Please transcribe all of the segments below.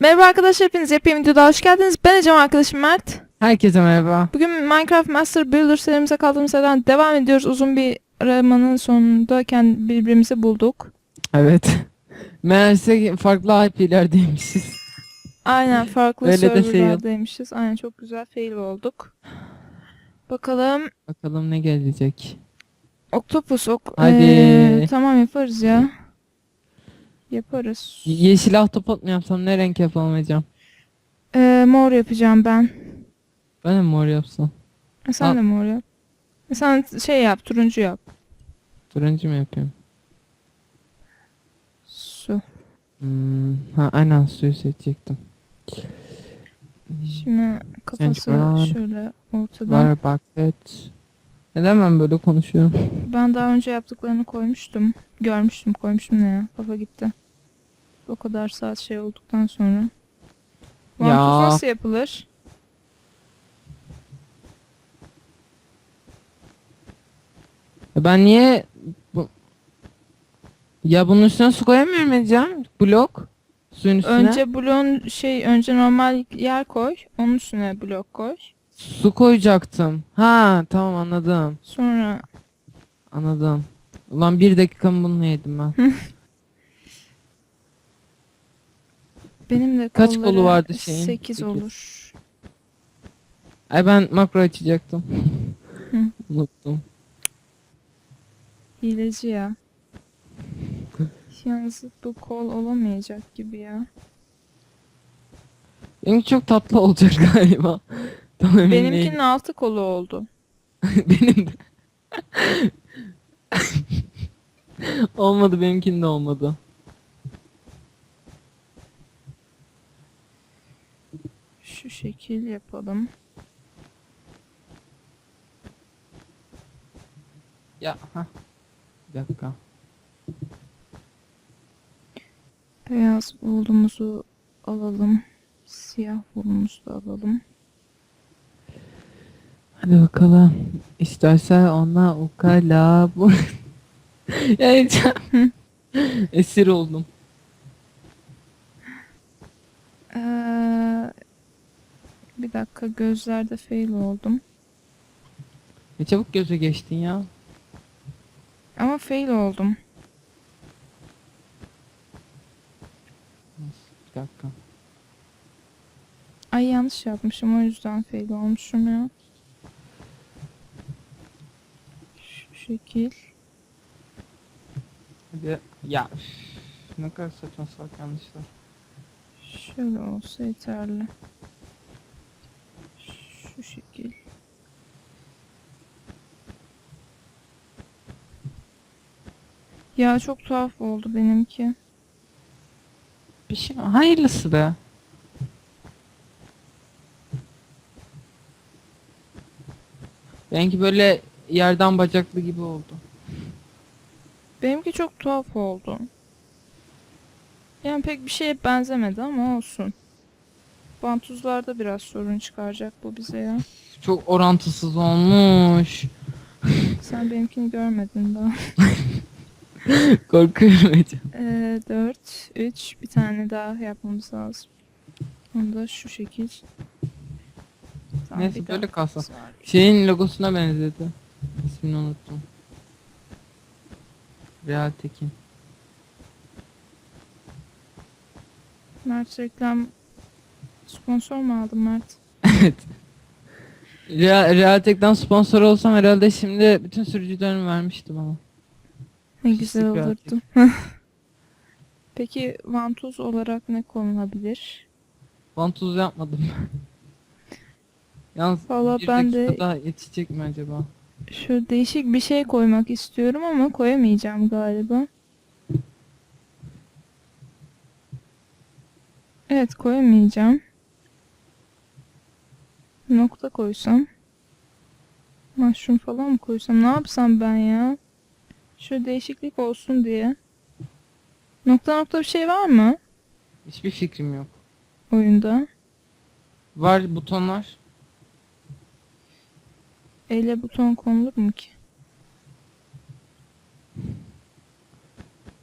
Merhaba arkadaşlar hepiniz yepyeni videoda hoş geldiniz. Ben Ecem arkadaşım Mert. Herkese merhaba. Bugün Minecraft Master Builder serimize kaldığımız yerden devam ediyoruz. Uzun bir aramanın sonunda kendi birbirimizi bulduk. Evet. Meğerse farklı IP'lerdeymişiz. Aynen farklı Öyle serverlardaymışız. Aynen çok güzel fail olduk. Bakalım Bakalım ne gelecek. Octopus ok Hadi. Ee, tamam yaparız ya. Yaparız. Yeşil ahtapot mu yapsam ne renk Ecem? Ee, mor yapacağım ben. Ben de mor yapsam. E, sen Al. de mor yap. E, sen şey yap turuncu yap. Turuncu mu yapayım? Su. Hmm, ha aynen suyu seçecektim. Şimdi kafası şöyle ortadan. Var bucket. Neden ben böyle konuşuyorum? Ben daha önce yaptıklarını koymuştum. Görmüştüm koymuştum ne ya. Kafa gitti. O kadar saat şey olduktan sonra. Ya. Vantuz nasıl yapılır? Ya Ben niye bu... Ya bunun üstüne su koyamıyorum Ecem. Blok. Suyun üstüne. Önce bloğun şey önce normal yer koy. Onun üstüne blok koy. Su koyacaktım. Ha tamam anladım. Sonra Anladım. Ulan bir dakikamı bununla yedim ben. benim de Kaç kolları kolu vardı şeyin? 8 Sekiz. olur. Ay ben makro açacaktım. Hı. Unuttum. Hileci ya. Yalnız bu kol olamayacak gibi ya. Benimki çok tatlı olacak galiba. Tam emin Benimkinin değilim. altı kolu oldu. Benim de. olmadı benimkinin de olmadı. Şu şekil yapalım. Ya ha. Bir dakika. Beyaz bulumuzu alalım. Siyah bulumuzu da alalım. Hadi bakalım. İstersen ona ukala bu. ya Ecem. Esir oldum. Bir dakika gözlerde fail oldum. Ne çabuk göze geçtin ya. Ama fail oldum. Bir dakika. Ay yanlış yapmışım o yüzden fail olmuşum ya. Şu şekil. Hadi. Ya. Ne kadar saçma salak yanlışlar. Şöyle olsa yeterli. Şu şekil. Ya çok tuhaf oldu benimki. Bir şey hayırlısı be. Benimki böyle yerden bacaklı gibi oldu. Benimki çok tuhaf oldu. Yani pek bir şeye benzemedi ama olsun. Bantuzlarda biraz sorun çıkaracak bu bize ya. Çok orantısız olmuş. Sen benimkini görmedin daha. Korkuyorum Ece. Ee, 4, 3 bir tane daha yapmamız lazım. Onu da şu şekil. Tamam, Neyse bir böyle daha. kalsın. Şeyin logosuna benzedi. İsmini unuttum. Real Tekin. Mert reklam sponsor mu aldın Mert? evet. Real, Real Tek'ten sponsor olsam herhalde şimdi bütün sürücülerini vermişti bana. Ne güzel olurdu. Peki vantuz olarak ne konulabilir? Vantuz yapmadım. Yalnız Valla bir ben dakika de daha yetişecek mi acaba? şu değişik bir şey koymak istiyorum ama koyamayacağım galiba. Evet koyamayacağım. Nokta koysam. Mushroom falan mı koysam? Ne yapsam ben ya? Şöyle değişiklik olsun diye. Nokta nokta bir şey var mı Hiçbir fikrim yok. oyunda? Var butonlar. Elle buton konulur mu ki?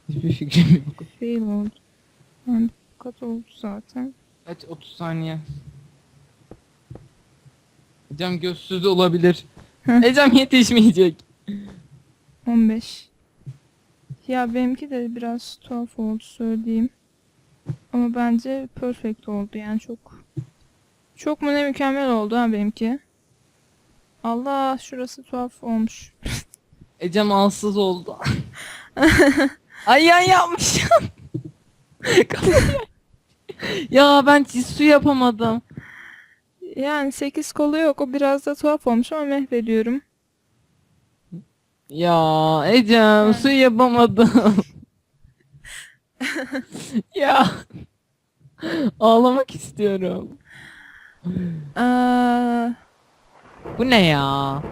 Hiçbir fikrim yok. Fail oldu. Yani kat oldu zaten. Kaç 30 saniye. Ecem gözsüz olabilir. Hı. Ecem yetişmeyecek. 15. Ya benimki de biraz tuhaf oldu söyleyeyim. Ama bence perfect oldu yani çok çok mu ne mükemmel oldu ha benimki. Allah şurası tuhaf olmuş. Ecem alsız oldu. Ay yan yapmışım. Ya ben hiç su yapamadım. Yani 8 kolu yok o biraz da tuhaf olmuş ama meh veriyorum. Ya Ecem su yapamadım. ya. Ağlamak istiyorum. Aa, Bu ne ya?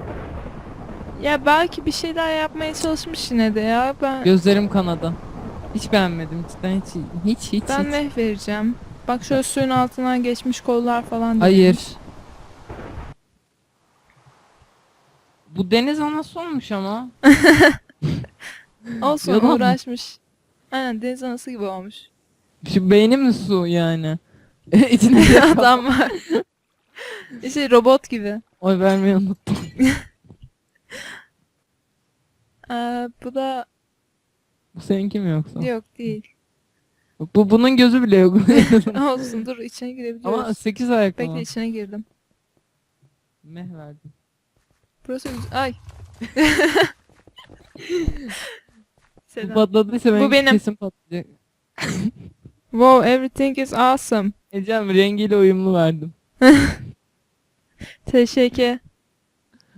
ya belki bir şeyler yapmaya çalışmış yine de ya. Ben Gözlerim kanadı. Hiç beğenmedim cidden hiç hiç hiç. ben hiç. meh vereceğim. Bak şöyle suyun altından geçmiş kollar falan. Hayır. demiş. Bu deniz anası olmuş ama. Olsun Yalan mı? uğraşmış. Aynen deniz anası gibi olmuş. Şu beynim mi su yani? İçine de Adam var. İşte robot gibi. Oy vermeyi unuttum. Ee, bu da Bu seninki mi yoksa? yok değil. Bu bunun gözü bile yok. Olsun dur içine girebiliyoruz. ama 8 ayaklı Bekle içine girdim. Meh verdim. Burası güzel. Ay. Bu Selam. patladıysa benimki benim. kesin patlayacak. Wow, everything is awesome. Ecem rengiyle uyumlu verdim. Teşekkür.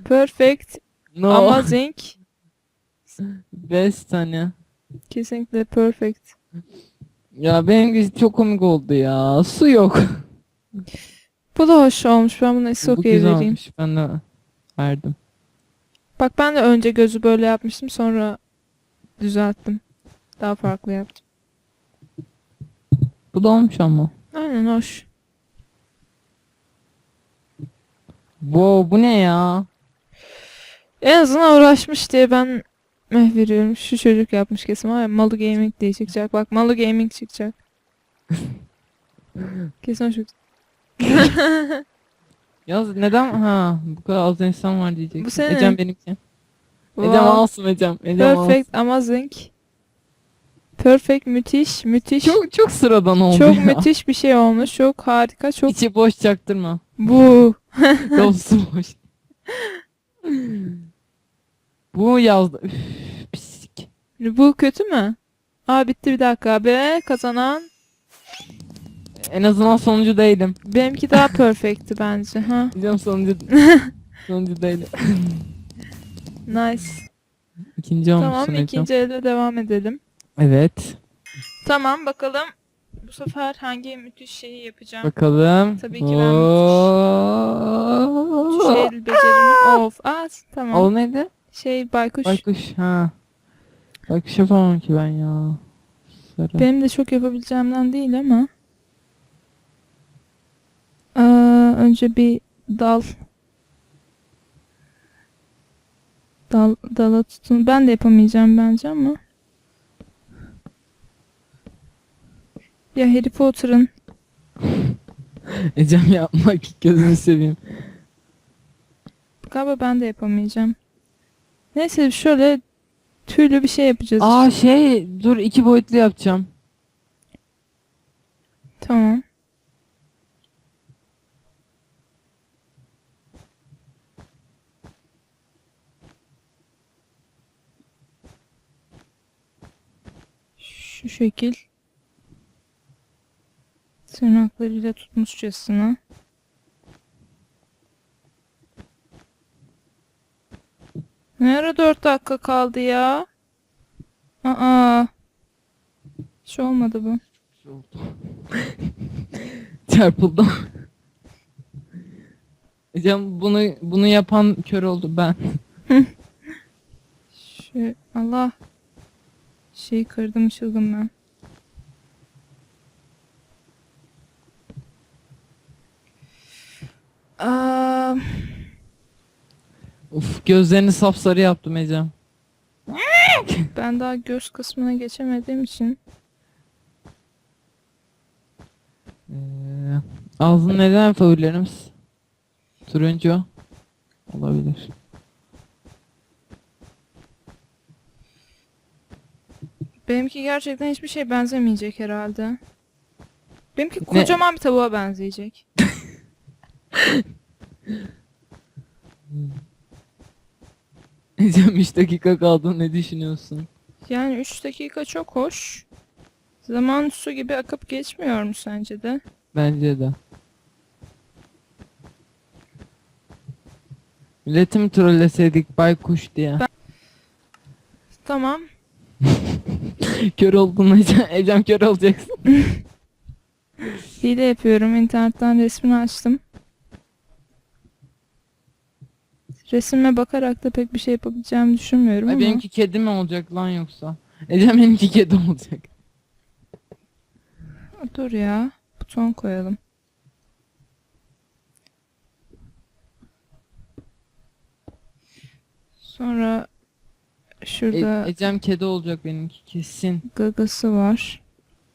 Perfect. No. Amazing. Best hani. Kesinlikle perfect. Ya benimki çok komik oldu ya. Su yok. Bu da hoş olmuş. Ben Bu güzel vereyim. olmuş. Ben de verdim. Bak ben de önce gözü böyle yapmıştım. Sonra düzelttim. Daha farklı yaptım. Bu da olmuş ama. Aynen hoş. Wow bu ne ya? En azından uğraşmış diye ben meh veriyorum. Şu çocuk yapmış kesin var ya Malu Gaming diye çıkacak. Bak Malu Gaming çıkacak. kesin o çocuk. Yaz neden ha bu kadar az insan var diyecek. Bu senin. Ecem benimki. Wow. Ecem alsın Ecem. Ecem Perfect, amazing. Perfect, müthiş, müthiş. alsın. Çok çok sıradan oldu Çok ya. müthiş bir şey olmuş. Çok harika, çok İçi boş çaktırma. bu. Dolusu boş. bu yazdı. Üf. Bu kötü mü? Aa bitti bir dakika be. Kazanan. En azından sonuncu değilim. Benimki daha perfect'ti bence. Ha. Ecem sonuncu sonuncu değilim. Nice. İkinci olmuşsun Tamam Ecem. ikinci elde devam edelim. Evet. Tamam bakalım. Bu sefer hangi müthiş şeyi yapacağım? Bakalım. Tabii ki ben Müthiş Oo. el becerimi of. Aa tamam. O neydi? Şey baykuş. Baykuş ha. Baykuş yapamam ki ben ya. Sarı. Benim de çok yapabileceğimden değil ama. Aa, önce bir dal. Dal, dala tutun. Ben de yapamayacağım bence ama. Ya Harry Potter'ın Ecem yapmak gözünü seveyim. galiba ben de yapamayacağım. Neyse şöyle tüylü bir şey yapacağız. Aa şey dur iki boyutlu yapacağım. Tamam. Şu şekil. Tırnaklarıyla tutmuşçasına. Ne ara 4 dakika kaldı ya? Aa. Hiç olmadı bu. Çarpıldım. Ecem bunu bunu yapan kör oldu ben. Şu Allah şey kırdım çılgın ben. Aa, Uf gözlerini sapsarı yaptım Ecem. ben daha göz kısmına geçemediğim için Ee, Ağzın neden favorilerimiz? Turuncu. Olabilir. Benimki gerçekten hiçbir şey benzemeyecek herhalde. Benimki kocaman bir tavuğa benzeyecek. Ecem 3 dakika kaldı ne düşünüyorsun? Yani 3 dakika çok hoş. Zaman su gibi akıp geçmiyor mu sence de? Bence de. Milleti mi trolleseydik baykuş diye. Tamam. kör oldun Ecem, Ecem kör olacaksın. Hile yapıyorum. İnternetten resmini açtım. Resime bakarak da pek bir şey yapabileceğimi düşünmüyorum Ay ama. benimki kedi mi olacak lan yoksa? Ecem benimki kedi olacak. Dur ya. Buton koyalım. Sonra E- şurada Ecem kedi olacak benimki kesin. gagası var.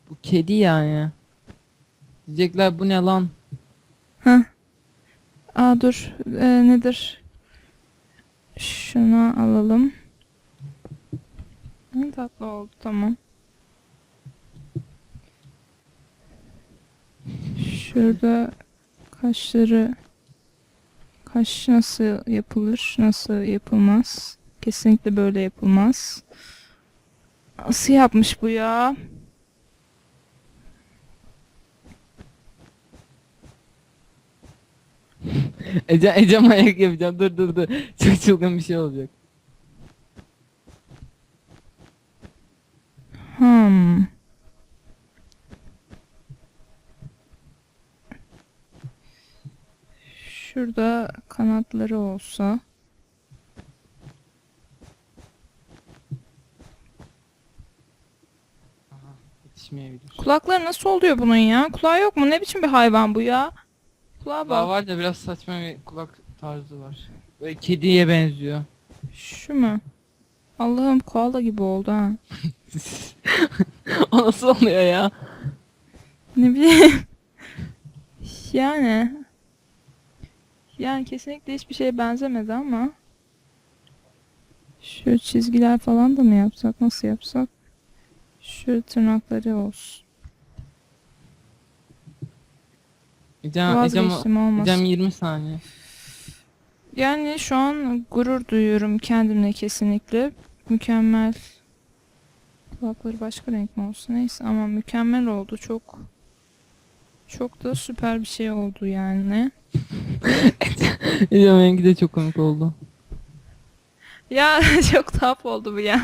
Bu kedi yani. Diyecekler bu ne lan? Aa dur. Ee, nedir? Şunu alalım. Hı, tatlı oldu tamam. Şurada kaşları kaş nasıl yapılır, nasıl yapılmaz? Kesinlikle böyle yapılmaz. Nasıl yapmış bu ya? Ecem, Ecem ayak yapacağım. Dur dur dur. Çok çılgın bir şey olacak. Hmm. Şurada kanatları olsa. Yetişmeyebilir. Kulakları nasıl oluyor bunun ya? Kulağı yok mu? Ne biçim bir hayvan bu ya? Kulağa Daha bak. var da biraz saçma bir kulak tarzı var. Böyle kediye benziyor. Şu mu? Allah'ım koala gibi oldu ha. o nasıl oluyor ya? Ne bileyim. Yani. Yani kesinlikle hiçbir şeye benzemedi ama. Şu çizgiler falan da mı yapsak? Nasıl yapsak? Şu tırnakları olsun. Ecem, Ecem, Vazgeçtim olmaz. Ecem 20 saniye. Yani şu an gurur duyuyorum kendimle kesinlikle. Mükemmel. Kulakları başka renk mi olsun neyse ama mükemmel oldu çok. Çok da süper bir şey oldu yani. Ecem benimki de çok komik oldu. Ya çok tuhaf oldu bu ya.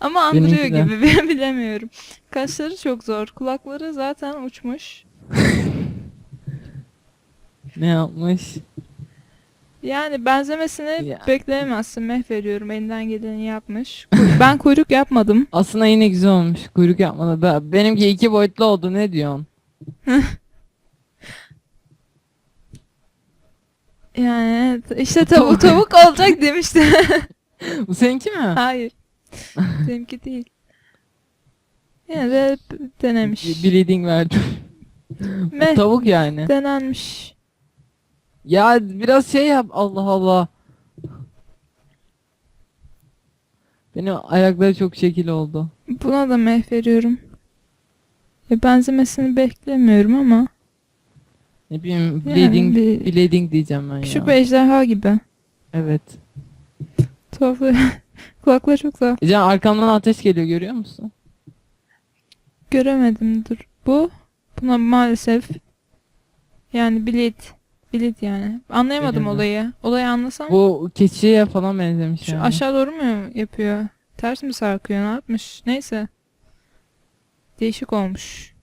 Ama andırıyor Benimki de. gibi ben bilemiyorum. Kaşları çok zor. Kulakları zaten uçmuş. Ne yapmış? Yani benzemesini Ya. bekleyemezsin. Meh veriyorum. Elinden geleni yapmış. Kuy- Ben kuyruk yapmadım. Aslında yine güzel olmuş. Kuyruk yapmadı. Ben- Benimki iki boyutlu oldu. Ne diyorsun? Yani işte tavuk Tavuk. olacak demişti. Bu seninki mi? Hayır. Benimki değil. Yine de denemiş. Bir Bleeding verdim. Meh Tavuk yani. denenmiş. Ya biraz şey yap. Allah Allah. Benim ayakları çok şekil oldu. Buna da meh veriyorum. Ya benzemesini beklemiyorum ama Ne bileyim Yani bleeding bir- bleeding diyeceğim ben küçük ya. bir ejderha gibi. Evet. Tuhafı. Kulakları çok da Can arkamdan ateş geliyor görüyor musun? göremedim dur. Bu buna maalesef yani bilet bilet yani. Anlayamadım Biledim. olayı. Olayı anlasam Bu keçiye falan benzemiş şu yani. aşağı doğru mu yapıyor? Ters mi sarkıyor? Ne yapmış? Neyse. Değişik olmuş.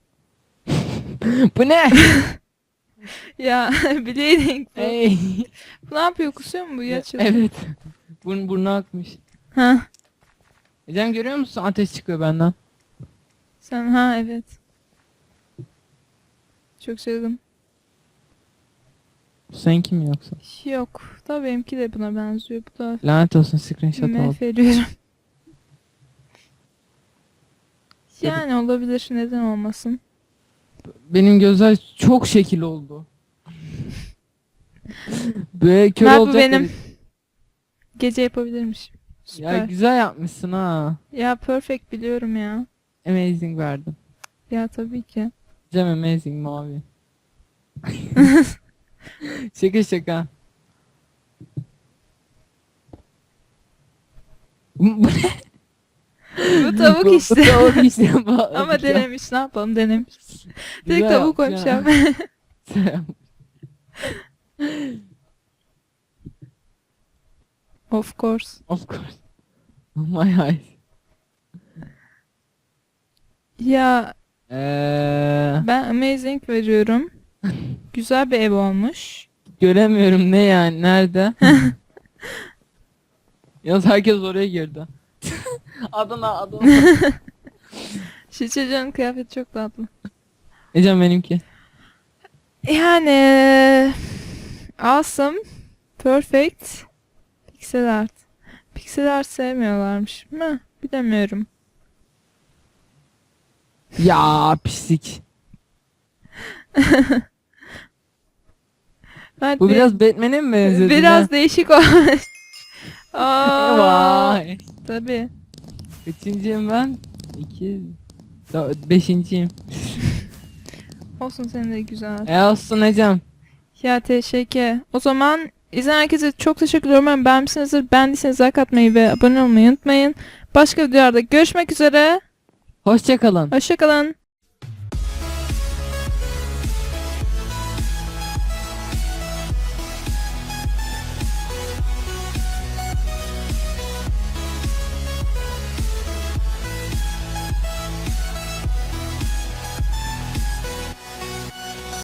Bu ne? Ya bleeding bu. Hey. Bu ne yapıyor? Kusuyor mu bu ya? evet. Burun burnu akmış. Ha. Ecem görüyor musun? Ateş çıkıyor benden. Sen ha evet. Çok sevdim. Seninki mi yoksa? Yok. Da benimki de buna benziyor. Bu da Lanet olsun screenshot aldım. meh veriyorum. Yani olabilir. Neden olmasın? benim gözler çok şekil oldu. Böyle kör Mert bu olacak benim. dedi. Gece yapabilirmiş. Süper. Ya Ya, güzel yapmışsın ha. perfect biliyorum ya. Amazing verdim. Ya tabii ki. Cem amazing mavi. şaka şaka. Bu ne? Bu tavuk Bu- işte. Bu tavuk işte. Bu- Ama denemiş ne yapalım denemiş. Direkt Güzel tavuk yapmış koymuş ya. Of course. of course. My eyes. Ya Eee ben amazing veriyorum. Güzel bir ev olmuş. göremiyorum ne yani nerede? Yalnız herkes oraya girdi. Adana Adana. Şu çocuğun kıyafeti çok tatlı. Ecem benimki. Yani awesome, perfect, pixel art. Pixel art sevmiyorlarmış mı? Bilemiyorum. Ya pislik. Ben Bu de- biraz Batman'e mi benzedi? biraz değişik. Aa, Vay. tabii. Kaçıncıyım ben? İki... Dö- Beşinciyim. Olsun senin de güzel. E olsun Ecem. Ya teşekkür. O zaman izleyen herkese çok teşekkür ediyorum. Ben beğenmişsinizdir. Beğendiyseniz like atmayı ve abone olmayı unutmayın. Başka videolarda görüşmek üzere. Hoşçakalın. Hoşçakalın.